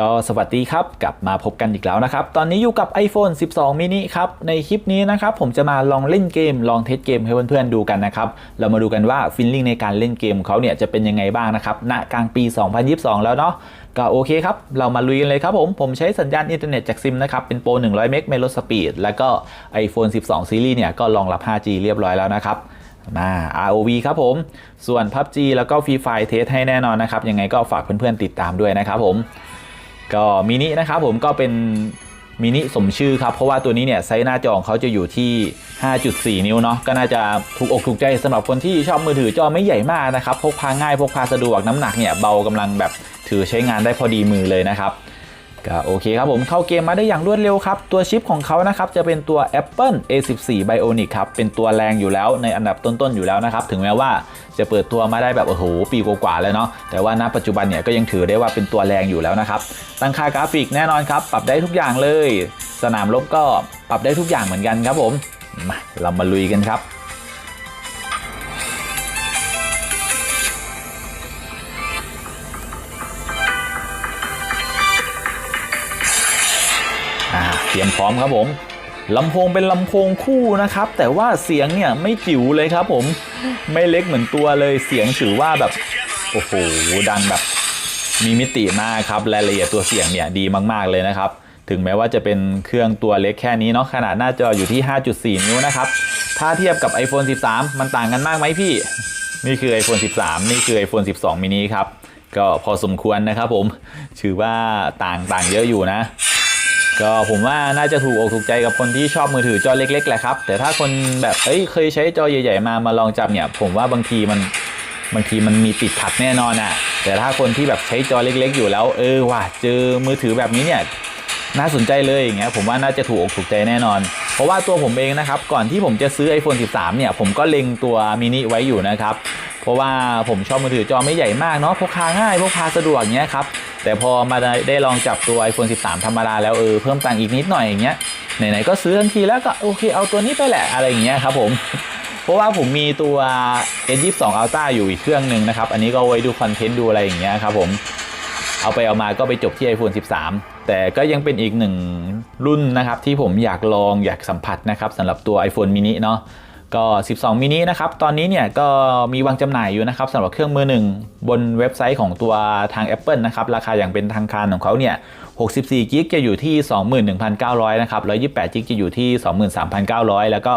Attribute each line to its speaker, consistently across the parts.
Speaker 1: ก็สวัสดีครับ กลับมาพบกันอีกแล้วนะครับ ตอนนี้อยู่กับ iPhone 12 mini ครับ ในคลิปนี้นะครับผมจะมาลองเล่นเกม ลองเทสเกมให้เพื่อนๆดูกันนะครับ เรามาดูกันว่าฟิลลิ่งในการเล่นเกมเขาเนี่ยจะเป็นยังไงบ้างนะครับณกลางปี 2022 แล้วเนาะก็โอเคครับ เรามาลุยกันเลยครับผม ผมใช้สัญญาณอินเทอร์เน็ตจากซิมนะครับ เป็นโปร 100 เมกเมโลสปีดแล้วก็ iPhone 12ซีรีส์เนี่ยก็รองรับ 5G เรียบร้อยแล้วนะครับมา ROV ครับผม ส่วน PUBG แล้วก็ Free Fire เทสให้แน่นอนนะครับ ยังไงก็ฝากเพื่อนๆติดตามด้วยนะครับผม ก็มินินะครับผมก็เป็นมินิสมชื่อครับเพราะว่าตัวนี้เนี่ยไซส์หน้าจอของเขาจะอยู่ที่ 5.4 นิ้วเนาะก็น่าจะถูกอกถูกใจสำหรับคนที่ชอบมือถือจอไม่ใหญ่มากนะครับพกพาง่ายพกพาสะดวกน้ำหนักเนี่ยเบากำลังแบบถือใช้งานได้พอดีมือเลยนะครับ ก็โอเคครับผมเข้าเกมมาได้อย่างรวดเร็วครับ ตัวชิปของเขานะครับจะเป็นตัว Apple A14 Bionic ครับ เป็นตัวแรงอยู่แล้วในอันดับต้นๆอยู่แล้วนะครับ ถึงแม้ว่าจะเปิดตัวมาได้แบบโอ้โหปีกว่าๆแล้วเนาะแต่ว่าณปัจจุบันเนี่ยก็ยังถือได้ว่าเป็นตัวแรงอยู่แล้วนะครับ ตั้งค่ากราฟิกแน่นอนครับ ปรับได้ทุกอย่างเลย สนามรบก็ปรับได้ทุกอย่างเหมือนกันครับผมมาเรามาลุยกันครับ เตรียมพร้อมครับผมลำโพงเป็นลำโพงคู่นะครับ แต่ว่าเสียงเนี่ยไม่จิ๋วเลยครับผมไม่เล็กเหมือนตัวเลยเสียงถือว่าแบบโอ้โหดังแบบมีมิติมากครับรายละเอียดตัวเสียงเนี่ยดีมากๆเลยนะครับ ถึงแม้ว่าจะเป็นเครื่องตัวเล็กแค่นี้เนาะขนาดหน้าจออยู่ที่ 5.4 นิ้วนะครับ ถ้าเทียบกับ iPhone 13 มันต่างกันมากไหมพี่ นี่คือ iPhone 13 นี่คือ iPhone 12 mini ครับ ก็พอสมควรนะครับผมถือว่าต่างต่างเยอะอยู่นะ ก็ผมว่าน่าจะถูกอกถูกใจกับคนที่ชอบมือถือจอเล็กๆแหละครับ แต่ถ้าคนแบบเอ้ยเคยใช้จอใหญ่ ๆ มามาลองจับเนี่ย ผมว่าบางทีมันบางทีมันมีติดขัดแน่นอนอะ่ะ แต่ถ้าคนที่แบบใช้จอเล็ก ๆ อยู่แล้ว เออว่ะเจอมือถือแบบนี้เนี่ยน่าสนใจเลยอย่างเงี้ยผมว่าน่าจะถูกอกถูกใจแน่นอน เพราะว่าตัวผมเองนะครับ ก่อนที่ผมจะซื้อ iPhone 13 เนี่ย ผมก็เล็งตัวมินิไว้อยู่นะครับ เพราะว่าผมชอบมือถือจอไม่ใหญ่มากเนาะพกพาง่ายพกพาสะดวกอย่างเงี้ยครับ แต่พอมาได้ลองจับตัว iPhone 13 ธรรมดาแล้วเออเพิ่มตังค์อีกนิดหน่อยอย่างเงี้ยไหนๆก็ซื้อทันทีแล้วก็โอเคเอาตัวนี้ไปแหละอะไรอย่างเงี้ยครับผมเพราะว่าผมมีตัว N22 Ultra อยู่อีกเครื่องหนึ่งนะครับ อันนี้ก็ไว้ดูคอนเทนต์ดูอะไรอย่างเงี้ยครับผมเอาไปเอามาก็ไปจบที่ iPhone 13 แต่ก็ยังเป็นอีกหนึ่งรุ่นนะครับที่ผมอยากลองอยากสัมผัสนะครับสำหรับตัว iPhone mini เนาะ ก็ 12 mini นะครับ ตอนนี้เนี่ยก็มีวางจำหน่ายอยู่นะครับสำหรับเครื่องมือหนึ่งบนเว็บไซต์ของตัวทาง Apple นะครับ ราคาอย่างเป็นทางการของเขาเนี่ย 64กิกจะอยู่ที่ 21,900 นะครับ 128กิกจะอยู่ที่ 23,900 แล้วก็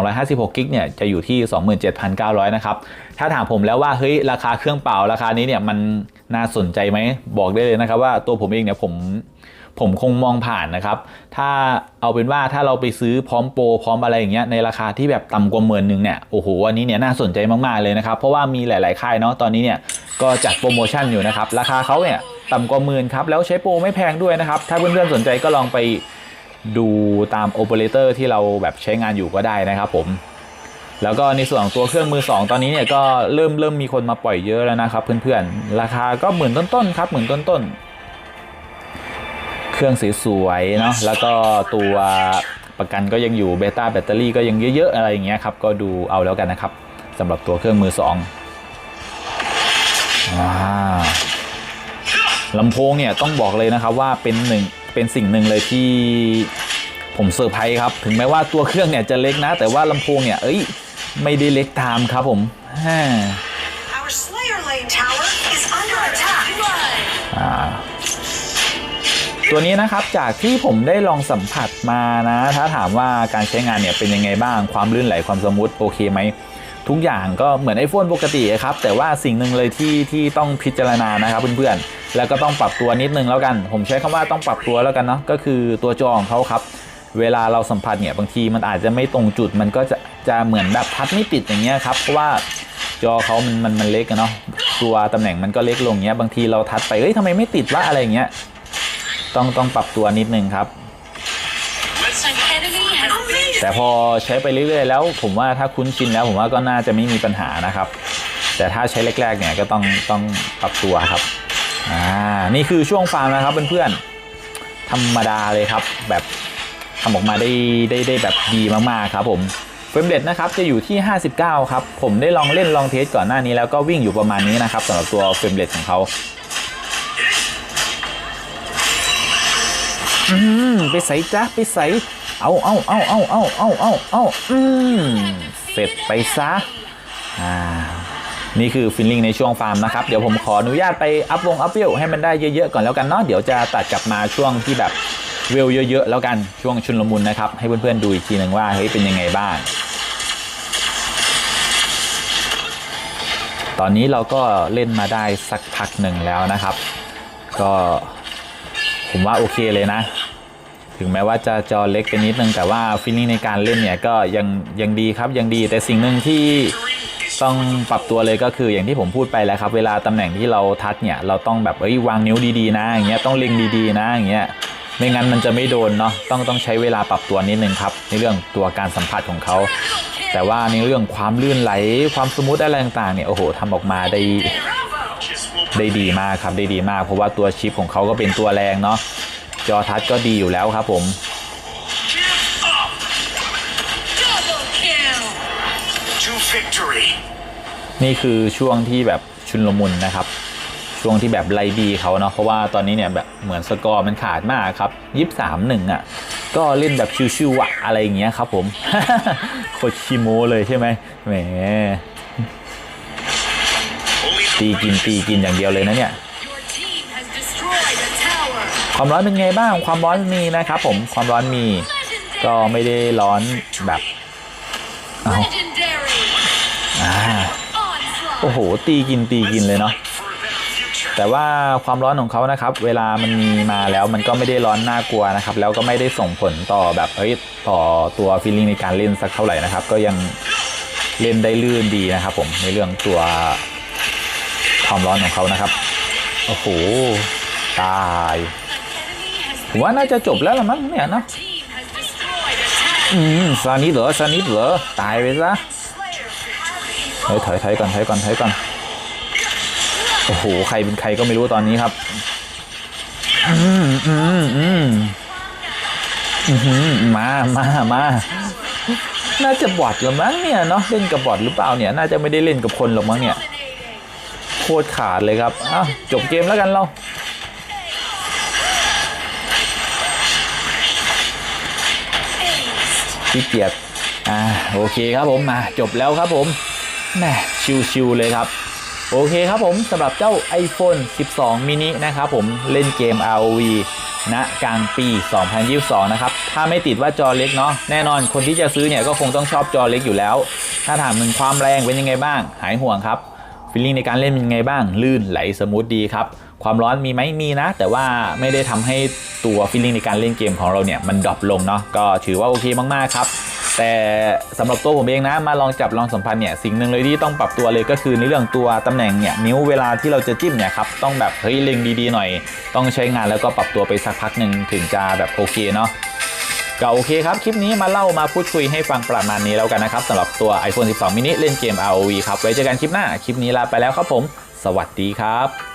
Speaker 1: 256กิกเนี่ยจะอยู่ที่ 27,900 นะครับ ถ้าถามผมแล้วว่าเฮ้ยราคาเครื่องเปล่าราคานี้เนี่ยมันน่าสนใจไหมบอกได้เลยนะครับว่าตัวผมเองเนี่ยผม ผมคงมองผ่านนะครับ ถ้าเอาเป็นว่าถ้าเราไปซื้อพร้อมโปรพร้อมอะไรอย่างเงี้ยในราคาที่แบบต่ำกว่าหมื่นหนึ่งเนี่ยโอ้โหอันนี้เนี่ยน่าสนใจมากๆเลยนะครับ เพราะว่ามีหลาย ๆ ค่ายเนาะตอนนี้เนี่ยก็จัดโปรโมชั่นอยู่นะครับ ราคาเขาเนี่ยต่ำกว่าหมื่นครับแล้วใช้โปรไม่แพงด้วยนะครับ ถ้าเพื่อนๆสนใจก็ลองไปดูตามโอเปอเรเตอร์ที่เราแบบใช้งานอยู่ก็ได้นะครับผมแล้วก็ในส่วนของตัวเครื่องมือ 2 ตอนนี้เนี่ยก็เริ่มเริ่มมีคนมาปล่อยเยอะแล้วนะครับเพื่อนๆ ราคาก็หมื่นต้นๆครับหมื่นต้นๆ เครื่องสวยๆเนาะแล้วก็ตัวประกันก็ยังอยู่เบต้าแบตเตอรี่ก็ยังเยอะๆอะไรอย่างเงี้ยครับก็ดูเอาแล้วกันนะครับสำหรับตัวเครื่องมือ2อ่าลำโพงเนี่ยต้องบอกเลยนะครับว่าเป็นหนึ่งเป็นสิ่งหนึ่งเลยที่ผมเซอร์ไพรส์ครับถึงแม้ว่าตัวเครื่องเนี่ยจะเล็กนะ แต่ว่าลำโพงเนี่ยเอ้ยไม่ได้เล็กตามครับผมฮ่า ตัวนี้นะครับจากที่ผมได้ลองสัมผัสมานะ ถ้าถามว่าการใช้งานเนี่ยเป็นยังไงบ้างความลื่นไหลความสมูทโอเคไหมทุกอย่างก็เหมือน iPhone ปกติครับ แต่ว่าสิ่งหนึ่งเลยที่ที่ต้องพิจารณานะครับเพื่อนๆ แล้วก็ต้องปรับตัวนิดนึงแล้วกัน ผมใช้คำว่าต้องปรับตัวแล้วกันเนาะก็คือตัวจอของเขาครับ เวลาเราสัมผัสเนี่ยบางทีมันอาจจะไม่ตรงจุดมันก็จะจะเหมือนแบบพัดไม่ติดอย่างเงี้ยครับเพราะว่าจอเขามันมันมันเล็กเนาะตัวตำแหน่งมันก็เล็กลงเงี้ยบางทีเราทัดไปเอ้ยทำไมไม่ติดวะอะไรเงี้ย ต้องต้องปรับตัวนิดนึงครับ แต่พอใช้ไปเรื่อยๆ แล้ว ผมว่าถ้าคุ้นชินแล้วผมว่าก็น่าจะไม่มีปัญหานะครับ แต่ถ้าใช้แรกๆเนี่ยก็ต้องต้องปรับตัวครับอ่านี่คือช่วงฟาร์มนะครับเพื่อนๆธรรมดาเลยครับ แบบทำออกมาได้ได้ได้แบบดีมากๆครับผมเฟรมเรทนะครับจะอยู่ที่ 59 ครับ ผมได้ลองเล่นลองเทสก่อนหน้านี้แล้วก็วิ่งอยู่ประมาณนี้นะครับสำหรับตัวเฟรมเรทของเขา อืมไปใส่จ้ะไปใส่เอาเอาเอาเอาเอาเอาเอาเอาอืมเสร็จไปซะอ่านี่คือฟิลลิ่งในช่วงฟาร์มนะครับ เดี๋ยวผมขออนุญาตไปอัพวงอัพเวให้มันได้เยอะๆก่อนแล้วกันเนาะเดี๋ยวจะตัดกลับมาช่วงที่แบบเวเยอะๆแล้วกันช่วงชุนลมุนนะครับ ให้เพื่อนๆดูอีกทีหนึ่งว่าเฮ้ยเป็นยังไงบ้างตอนนี้เราก็เล่นมาได้สักพักหนึ่งแล้วนะครับ ก็ผมว่าโอเคเลยนะ ถึงแม้ว่าจะจอเล็กไปนิดนึงแต่ว่าฟีลลิ่งในการเล่นเนี่ยก็ยังยังดีครับยังดีแต่สิ่งหนึ่งที่ต้องปรับตัวเลยก็คืออย่างที่ผมพูดไปแล้วครับ เวลาตำแหน่งที่เราทัดเนี่ยเราต้องแบบเอ้ยวางนิ้วดีๆนะอย่างเงี้ยต้องเล็งดีๆนะอย่างเงี้ยไม่งั้นมันจะไม่โดนเนาะต้องต้องใช้เวลาปรับตัวนิดนึงครับในเรื่องตัวการสัมผัสของเขาแต่ว่าในเรื่องความลื่นไหลความสมูทอะไรต่างๆเนี่ยโอ้โหทำออกมาได้ได้ดีมากครับได้ดีมาก เพราะว่าตัวชิปของเขาก็เป็นตัวแรงเนาะ จอทัชก็ดีอยู่แล้วครับผม
Speaker 2: Double kill.
Speaker 3: To victory.
Speaker 1: นี่คือช่วงที่แบบชุนลมุนนะครับ ช่วงที่แบบไล่บีเขาเนาะเพราะว่าตอนนี้เนี่ยแบบเหมือนสกอร์มันขาดมากครับยี่สามหนึ่งอะ ก็เล่นแบบชิวๆอะอะไรอย่างเงี้ยครับผมโคตรชิโมเลยใช่ไหมแหม
Speaker 3: Only
Speaker 1: ตี
Speaker 3: the
Speaker 1: กินตีกินอย่างเดียวเลยนะเนี่ย ความร้อนเป็นไงบ้าง ความร้อนมีนะครับผม ความร้อนมี ก็
Speaker 2: Legendary.
Speaker 1: ไม่ได้ร้อนแบบเอา
Speaker 2: Legendary.
Speaker 1: อ่า
Speaker 2: Onslaught.
Speaker 1: โอ้โห ตีกินตีกินเลยเนาะ
Speaker 3: for a better future.
Speaker 1: แต่ว่าความร้อนของเขานะครับ เวลามันมีมาแล้วมันก็ไม่ได้ร้อนน่ากลัวนะครับ แล้วก็ไม่ได้ส่งผลต่อแบบเอ้ยต่อตัวฟีลลิ่งในการเล่นสักเท่าไหร่นะครับ ก็ยังเล่นได้ลื่นดีนะครับ ผมในเรื่องตัวความร้อนของเขานะครับ โอ้โห ตาย
Speaker 2: An enemy has
Speaker 1: ผมว่าน่าจะจบแล้วละมั้งเนี่ยเนาะอืมซานิดเหรอซานิดเหรอตายไปซะเฮ้ยถอยถอยก่อนถอยก่อนถอยก่อนโอ้โหใครเป็นใครก็ไม่รู้ตอนนี้ครับอืมอืมอืมอืมมามามาน่าจะบอทละมั้งเนี่ยเนาะเล่นกับบอทหรือเปล่าเนี่ย น่าจะไม่ได้เล่นกับคนหรอกมั้งเนี่ยโคตรขาดเลยครับอ้าวจบเกมแล้วกันเรา ขี้เกียจอ่าโอเคครับผมมาจบแล้วครับผมแหมชิวๆเลยครับโอเคครับผมสำหรับเจ้า iPhone 12 mini นะครับผมเล่นเกม ROV ณกลางปี 2022 นะครับ ถ้าไม่ติดว่าจอเล็กเนาะแน่นอนคนที่จะซื้อเนี่ยก็คงต้องชอบจอเล็กอยู่แล้ว ถ้าถามถึงความแรงเป็นยังไงบ้าง หายห่วงครับ ฟีลลิ่งในการเล่นเป็นไงบ้าง ลื่นไหลสมูทดีครับ ความร้อนมีไหมมีนะ แต่ว่าไม่ได้ทำให้ตัวฟีลลิ่งในการเล่นเกมของเราเนี่ยมันดรอปลงเนาะก็ถือว่าโอเคมากๆครับแต่สำหรับตัวผมเองนะมาลองจับลองสัมพันธ์เนี่ยสิ่งหนึ่งเลยที่ต้องปรับตัวเลยก็คือในเรื่องตัวตำแหน่งเนี่ยนิ้วเวลาที่เราจะจิ้มเนี่ยครับต้องแบบเฮ้ยเล็งดีๆหน่อย ต้องใช้งานแล้วก็ปรับตัวไปสักพักหนึ่งถึงจะแบบโอเคเนาะ ก็โอเคครับ คลิปนี้มาเล่ามาพูดคุยให้ฟังประมาณนี้แล้วกันนะครับสำหรับตัว iPhone 12 mini เล่นเกม ROV ครับ ไว้เจอกันคลิปหน้า คลิปนี้ลาไปแล้วครับผม สวัสดีครับ